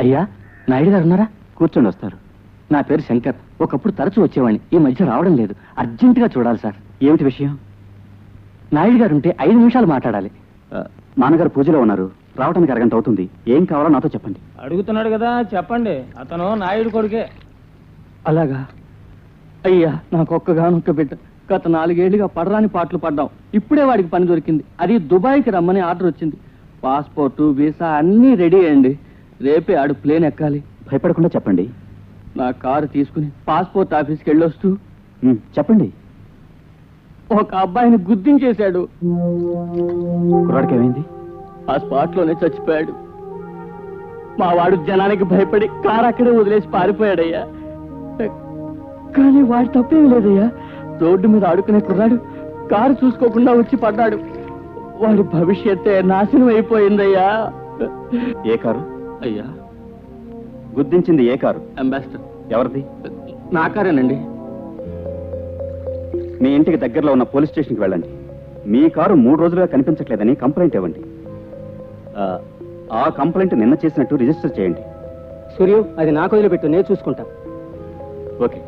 అయ్యా నాయుడు గారు ఉన్నారా? కూర్చొని వస్తారు. నా పేరు శంకర్. ఒకప్పుడు తరచూ వచ్చేవాడిని. ఈ మధ్య రావడం లేదు. అర్జెంటుగా చూడాలి సార్. ఏమిటి విషయం? నాయుడు గారు ఉంటే ఐదు నిమిషాలు మాట్లాడాలి. నాన్నగారు పూజలో ఉన్నారు. రావడానికి అరగంట అవుతుంది. ఏం కావాలో నాతో చెప్పండి. అడుగుతున్నాడు కదా చెప్పండి. అతను నాయుడు కొడుకే. అలాగా? అయ్యా నాకు ఒక్కగానొక్క బిడ్డ. గత నాలుగేళ్ళుగా పడరాని పాటలు పడ్డాం. ఇప్పుడే వాడికి పని దొరికింది. అది దుబాయ్కి రమ్మని ఆర్డర్ వచ్చింది. పాస్పోర్టు వీసా అన్నీ రెడీ అయ్యండి. రేపే ఆడు ప్లేన్ ఎక్కాలి. భయపడకుండా చెప్పండి. నా కారు తీసుకుని పాస్పోర్ట్ ఆఫీస్కి వెళ్ళొస్తూ చెప్పండి. ఒక అబ్బాయిని గుర్తించేశాడు కుర్రాడికి ఏమైంది ఆ స్పాట్లోనే చచ్చిపోయాడు. మా వాడు జనానికి భయపడి కారు అక్కడే వదిలేసి పారిపోయాడయ్యా. కానీ వాడు తప్పేం లేదయ్యా. రోడ్డు మీద ఆడుకునే కుర్రాడు కారు చూసుకోకుండా వచ్చి పడ్డాడు. వాడి భవిష్యత్తే నాశనం అయిపోయిందయ్యా. ఏ కారు? అయ్యా. గుర్తించింది ఏ కారు? అంబాసిడర్. ఎవరిది? నా కారేనండి. మీ ఇంటికి దగ్గరలో ఉన్న పోలీస్ స్టేషన్కి వెళ్ళండి. మీ కారు మూడు రోజులుగా కనిపించట్లేదని కంప్లైంట్ ఇవ్వండి. ఆ, ఆ కంప్లైంట్ నిన్న చేసినట్టు రిజిస్టర్ చేయండి. సూర్యం అది నాకు వదిలిపెట్టు నేను చూసుకుంటా. ఓకే.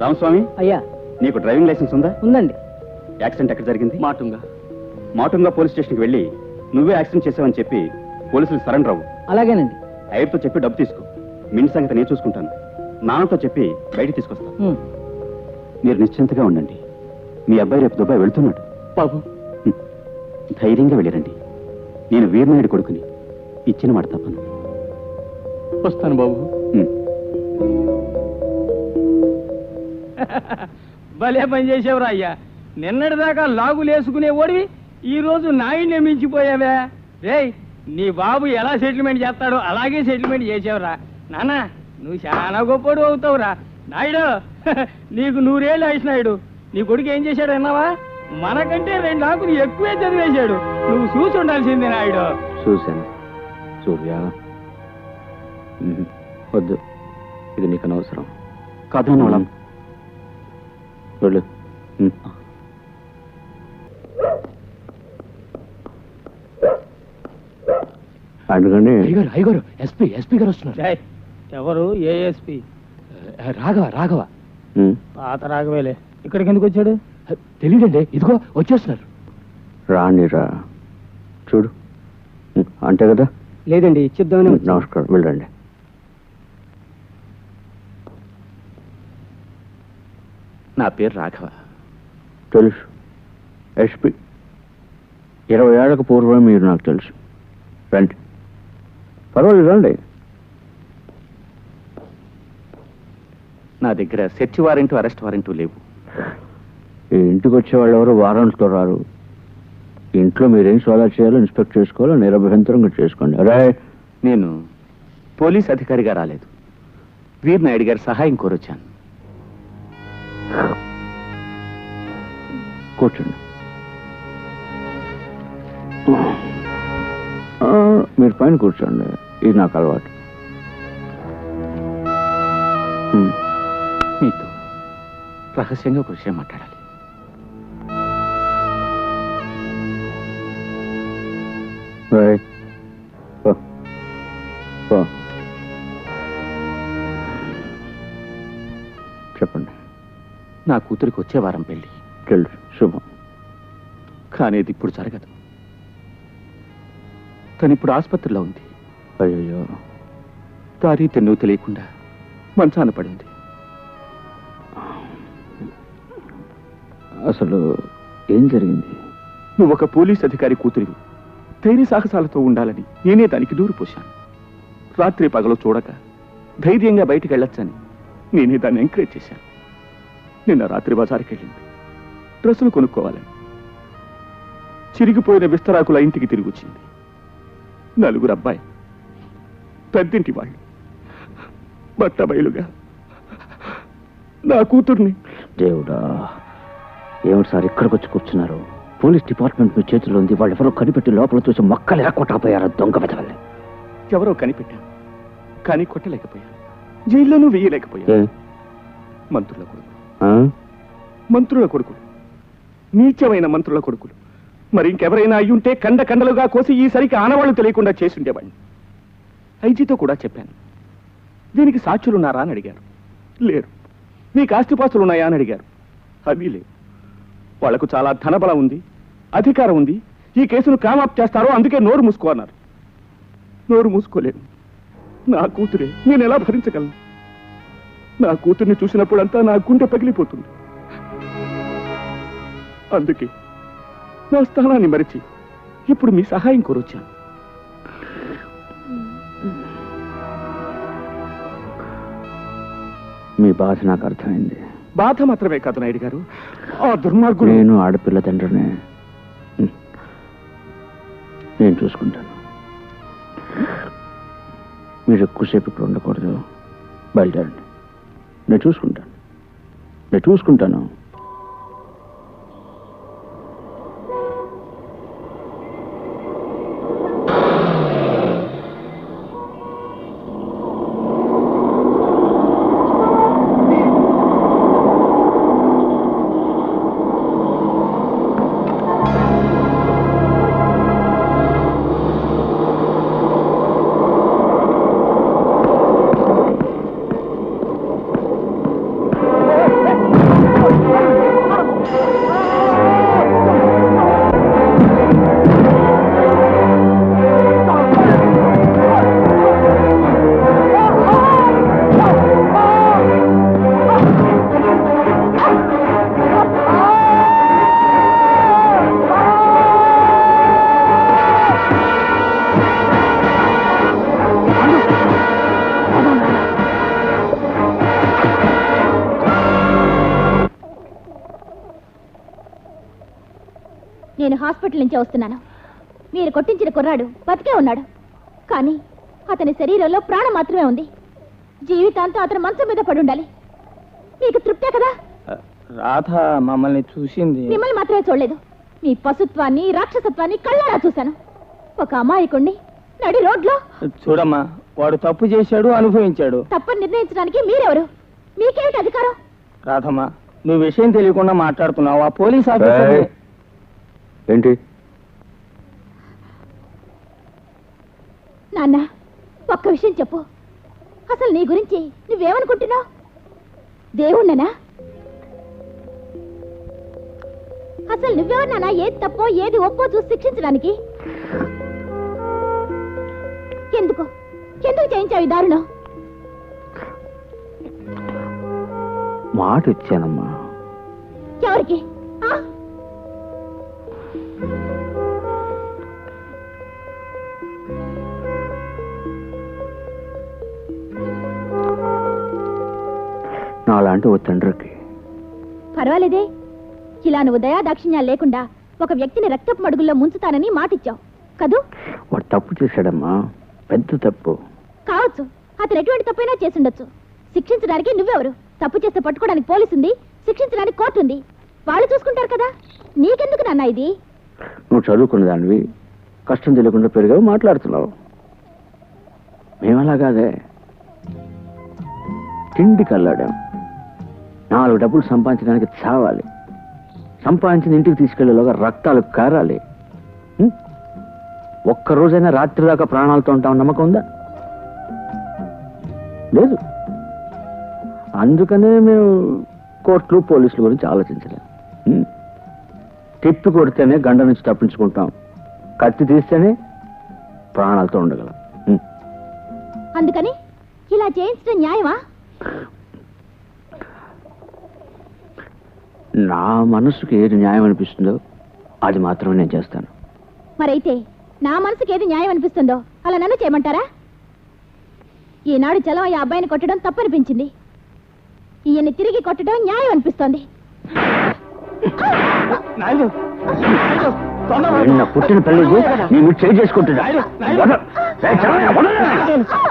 రామస్వామి? అయ్యా. నీకు డ్రైవింగ్ లైసెన్స్ ఉందా? ఉందండి. యాక్సిడెంట్ ఎక్కడ జరిగింది? మాటుంగా. మాటుంగా పోలీస్ స్టేషన్కి వెళ్ళి నువ్వే యాక్సిడెంట్ చేసావని చెప్పి పోలీసులు సరెండర్ అవ్వు. అలాగేనండి. ఐర్తో చెప్పి డబ్బు తీసుకో. మింటి సంగతి నేను చూసుకుంటాను. నాన్నతో చెప్పి బయటికి తీసుకొస్తాను మీరు నిశ్చింతగా ఉండండి. మీ అబ్బాయి రేపు దుబాయ్ వెళ్తున్నాడు. బాబు. ధైర్యంగా వెళ్ళిరండి. నేను వీరనాయుడు కొడుకుని ఇచ్చిన మాట తప్పను. వస్తాను బాబు. భలే పని చేసేవరా అయ్యా. నిన్నటిదాకా లాగులేసుకునే ఓడివి ఈ రోజు నాయుడిని మించిపోయావే. రేయ్ నీ బాబు ఎలా సెటిల్మెంట్ చేస్తాడో అలాగే సెటిల్మెంట్ చేసేవరా. నాన్న నువ్వు చాలా గొప్పడు అవుతావురా. నాయుడు నీకు నూరేళ్ళు నాయుడు. నీ కొడుకు ఏం చేశాడు అన్నావా మనకంటే రెండు ఆకులు ఎక్కువే చదివేశాడు. నువ్వు చూసి ఉండాల్సిందే నాయుడు. చూశాను. సూర్య. వద్దు. ఇది నీకు అనవసరం. కథ నోళం వెళ్ళు. అడగండి అయ్యగారు అయ్యగారు ఎస్పీ ఎస్పీ గారు వస్తున్నారు. ఎవరు? ఏఎస్పి రాఘవ రాఘవ. మ్మ్. పాత రాగవేలే ఇక్కడికి ఎందుకు వచ్చాడు? తెలియదండి ఇదిగో వచ్చేస్తున్నారు. రానిరా. చూడు. అంతే కదా? లేదండి ఇచ్చిద్దామని నమస్కారం. వెళ్ళండి. నా పేరు రాఘవ. తెలుసు. ఎస్పి. ఇరవై ఏళ్ళకు పూర్వం మీరు నాకు తెలుసు. రండి. పర్వాలేదు రండి నా దగ్గర సెర్చ్ వారెంట్ అరెస్ట్ వారెంట్ లేవు. ఇంటికి వచ్చే వాళ్ళు ఎవరు? వారాంట్తో రారు. ఇంట్లో మీరేం సోదా చేయాలో ఇన్స్పెక్ట్ చేసుకోవాలో నిరభ్యంతరంగా చేసుకోండి. అరే! నేను పోలీస్ అధికారిగా రాలేదు. వీర్ నాయుడు గారి సహాయం కోరొచ్చాను. కూర్చోండి. మీరు పైన కూర్చోండి. ఇది నాకు అలవాటు. మీతో రహస్యంగా ఒక విషయం మాట్లాడాలి. చెప్పండి. నా కూతురికి వచ్చే వారం పెళ్ళి తెలుసు శుభం. కానీ ఇది ఇప్పుడు జరగదు. తను ఇప్పుడు ఆసుపత్రిలో ఉంది. అయ్యో దారి తెన్ను తెలియకుండా మంచాన పడింది. అసలు ఏం జరిగింది? నువ్వు ఒక పోలీస్ అధికారి కూతురివి. ధైర్య సాహసాలతో ఉండాలని నేనే దానికి దూరు పోశాను. రాత్రి పగలు చూడక ధైర్యంగా బయటికి వెళ్ళొచ్చని నేనే దాన్ని ఎంకరేజ్ చేశాను. నిన్న రాత్రి బజార్కి వెళ్ళింది. డ్రెస్సులు కొనుక్కోవాలని. చిరిగిపోయిన విస్తరాకుల ఇంటికి తిరిగి వచ్చింది. నలుగురు అబ్బాయి పెద్దింటి వాళ్ళు. బట్ట బయలుగా. నా కూతుర్ని. దేవుడా ఏమిటి సార్ ఇక్కడికి వచ్చి కూర్చున్నారు. పోలీస్ డిపార్ట్మెంట్ మీ చేతిలో ఉంది. వాళ్ళు ఎవరో కనిపెట్టి లోపల చూసి మొక్కలు ఎరకొట్టకపోయారు దొంగ పెదవల్ని. ఎవరో కనిపెట్టాను కానీ కొట్టలేకపోయాను జైల్లోనూ వేయలేకపోయాను ఏ? మంత్రుల కొడుకు ఆ? మంత్రుల కొడుకులు. నీచమైన మంత్రుల కొడుకులు. మరి ఇంకెవరైనా అయ్యుంటే కండ కండలుగా కోసి ఈసరికి ఆనవాళ్ళు తెలియకుండా చేసుండేవాడిని. ఐజీతో కూడా చెప్పాను. దీనికి సాక్షులున్నారా అని అడిగారు. లేరు. మీకు ఆస్తిపాస్తులు ఉన్నాయా అని అడిగారు. అవి లేవు. వాళ్ళకు చాలా ధనబలం ఉంది అధికారం ఉంది. ఈ కేసును కామాప్ చేస్తారో అందుకే నోరు మూసుకో అన్నారు. నోరు మూసుకోలేదు నా కూతురే నేను ఎలా భరించగలను? నా కూతుర్ని చూసినప్పుడంతా నా గుండె పగిలిపోతుంది. అందుకే నా స్థానాన్ని మరిచి ఇప్పుడు మీ సహాయం కోరొచ్చాను. మీ బాధ నాకు అర్థమైంది. బాధ మాత్రమే కాదు నాయుడు గారు. ఆ దుర్మార్గుడు నేను ఆడపిల్ల తండ్రిని. నేను చూసుకుంటాను. మీరు ఎక్కువసేపు ఇక్కడ ఉండకూడదు. బయలుదేరండి. నేను చూసుకుంటాను. నేను చూసుకుంటాను. హాస్పిటల్ నుంచి వస్తున్నాను. మీరు కొట్టించిన కుర్రాడు బతికే ఉన్నాడు. కానీ అతని శరీరంలో ప్రాణం మాత్రమే ఉంది. జీవితాంతం అతను మంచం మీద పడి ఉండాలి. మీకు తృప్తే కదా? రాధ మమ్మల్ని చూసింది. మిమ్మల్ని మాత్రమే చూడలేదు. మీ పశుత్వాన్ని రాక్షసత్వాన్ని కళ్ళారా చూశాను. ఒక అమాయకుణ్ణి నడి రోడ్లో చూడమ్మా వాడు తప్పు చేశాడు అనుభవించాడు. తప్పని నిర్ణయించడానికి మీరెవరు? మీకేమిటి అధికారం? రాధమ్మ నువ్వు విషయం తెలియకుండా మాట్లాడుతున్నావు. ఆ పోలీస్ ఆఫీసర్. ఏంటి? నాన్న ఒక్క విషయం చెప్పు. అసలు నీ గురించి నువ్వేమనుకుంటున్నావు? దేవుణ్ణనా? అసలు నువ్వెవరినానా ఏది తప్పో ఏది ఒప్పో చూసి శిక్షించడానికి? ఎందుకు? ఎందుకు చేయించావు ఈ దారుణం మాట ఇచ్చానమ్మా ఎవరికి? ఓ తండ్రికి. పర్వాలేదే. ఇలా నువ్వు దయా దాక్షిణ్యాలు లేకుండా ఒక వ్యక్తిని రక్తపు మడుగుల్లో ముంచుతానని మాటిచ్చావు. కదూ? వాడు తప్పు చేశాడమ్మా. పెద్ద తప్పు. కావచ్చు. అతను ఎటువంటి తప్పైనా చేసుండొచ్చు. శిక్షించడానికి నువ్వెవరు? తప్పు చేస్తే పట్టుకోవడానికి పోలీసు ఉంది శిక్షించడానికి కోర్టు ఉంది వాళ్ళు చూసుకుంటారు కదా. నీకెందుకు నాన్న ఇది? నువ్వు చదువుకున్న దానివి కష్టం తెలియకుండా పెరిగావు మాట్లాడుతున్నావు. మేమలా కాదే. తిండికి అల్లాడాం నాలుగు డబ్బులు సంపాదించడానికి చావాలి. సంపాదించిన ఇంటికి తీసుకెళ్ళేలోగా రక్తాలు కారాలి. ఒక్కరోజైనా ఒక్క రోజైనా రాత్రి దాకా ప్రాణాలతో ఉంటాం నమ్మకం ఉందా? లేదు. అందుకనే మేము కోర్టులు పోలీసుల గురించి ఆలోచించలేం తిప్పి కొడితేనే గండ నుంచి తప్పించుకుంటాం. కత్తి తీస్తేనే ప్రాణాలతో ఉండగలం. అందుకని ఇలా చేయించడం న్యాయమా? నా మనసుకి ఏది న్యాయం అనిపిస్తుందో అది మాత్రమే నేను చేస్తాను. మరైతే నా మనసుకి ఏది న్యాయం అనిపిస్తుందో అలా నన్ను చేయమంటారా? ఈనాడు చలం ఈ అబ్బాయిని కొట్టడం తప్పనిపించింది. ఈయన్ని తిరిగి కొట్టడం న్యాయం అనిపిస్తోంది. నిన్న పుట్టిన తల్లి నీ మీరు చేయి చేసుకుంటున్నా.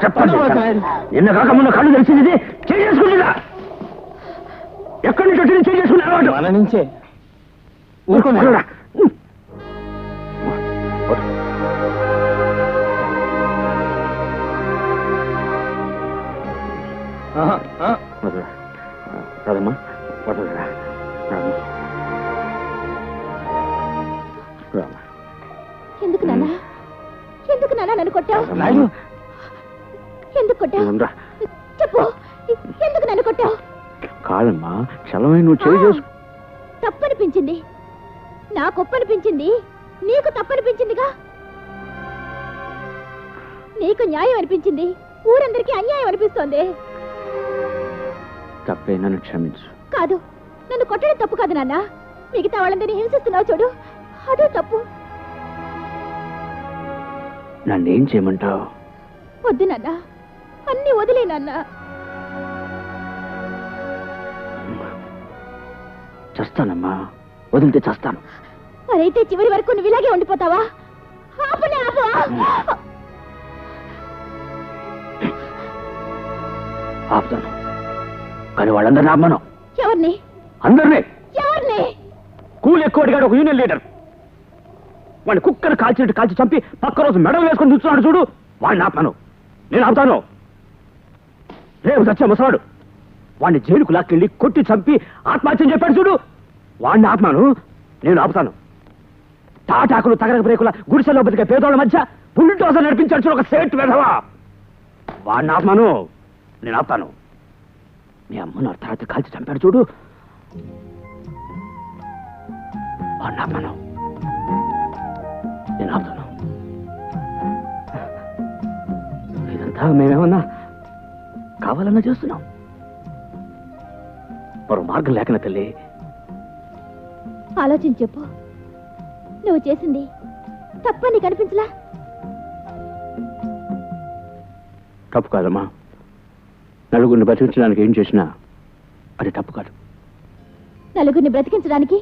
చెప్పండి, నిన్న కాక మొన్న కళ్ళు తెలిసింది చేసుకుంటుందా ఎక్కడి నుంచి వచ్చింది చేయి చేసుకునే అలవాటు మన నుంచే. ఊరుకోండి. చలమై నువ్వు చేయి చేసు తప్పనిపించింది. నాకు ఒప్పనిపించింది. నీకు తప్పనిపించిందిగా? నీకు న్యాయం అనిపించింది. ఊరందరికీ అన్యాయం అనిపిస్తోంది. తప్పే నన్ను క్షమించు. కాదు నన్ను కొట్టడం తప్పు కాదు నాన్న. మిగతా వాళ్ళందరినీ హింసిస్తున్నావు చూడు. అదే తప్పు. నన్ను ఏం చేయమంటావు? వద్దు నాన్న. అన్ని వదిలే నాన్న. చస్తానమ్మా. వదిలితే చస్తాను. మరైతే చివరి వరకు నువ్వు ఇలాగే ఉండిపోతావా? ఆపనే ఆపు. ఆపుతాను. కానీ వాళ్ళందరినీ ఆపమను. ఎవరిని? అందరినీ. ఎవరిని? కూలి ఎక్కువ అడిగాడు ఒక యూనియన్ లీడర్. వాడిని కుక్కను కాల్చినట్టు కాల్చి చంపి పక్క రోజు మెడలు వేసుకొని చూస్తున్నాడు చూడు వాడిని ఆపను నేను ఆపుతాను. రేపు సత్య ముసలాడు. వాడిని జైలుకు లాక్కెళ్ళి కొట్టి చంపి ఆత్మహత్యం చెప్పాడు చూడు. వాడిని ఆత్మాను నేను ఆపుతాను. తాటాకులు తగరక బ్రేకుల గుడిసెలో బతికే పేదోళ్ళ మధ్య బుల్డోజర్ నడిపించాడు చూడు ఒక సేట్ వెధవా. వాడిని ఆత్మాను నేను ఆపుతాను. మీ అమ్మను అర్ధరాత్రి కాల్చి చంపాడు చూడు. వాడిని ఆపమాను నేను ఆపుతాను. ఇదంతా మేమేమన్నా కావాలన్నా చేస్తున్నాం. మరో మార్గం లేకనా తల్లి. ఆలోచించి చెప్పు. నువ్వు చేసింది తప్పని కనిపించలా తప్పు కాదమ్మా. నలుగురిని బతికించడానికి ఏం చేసినా అది తప్పు కాదు. నలుగురిని బ్రతికించడానికి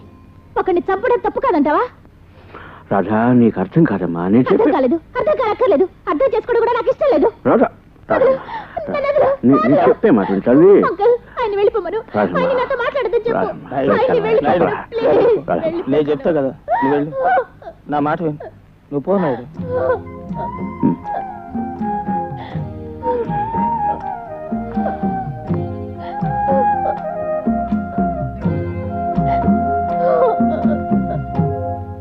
ఒకరిని చంపడం తప్పు కాదంటావా? రాధా నీకు అర్థం కాదమ్మా. నేను అర్థం చెప్పే కాలేదు. అర్థం కానక్కర్లేదు. అర్థం చేసుకోవడం కూడా నాకు ఇష్టం లేదు. రాధా రాధా, నన్ను వదలు. నీ- నీ చెప్పే మాట విను తల్లి. అంకుల్ ఆయన వెళ్ళిపోమను. ఆయన నాతో మాట్లాడదని చెప్పు. ఆయన వెళ్ళిపోమను. ప్లీజ్. నేను చెప్తా కదా. నువ్వు వెళ్ళు. నా మాట విను. నువ్వు ఉమ్.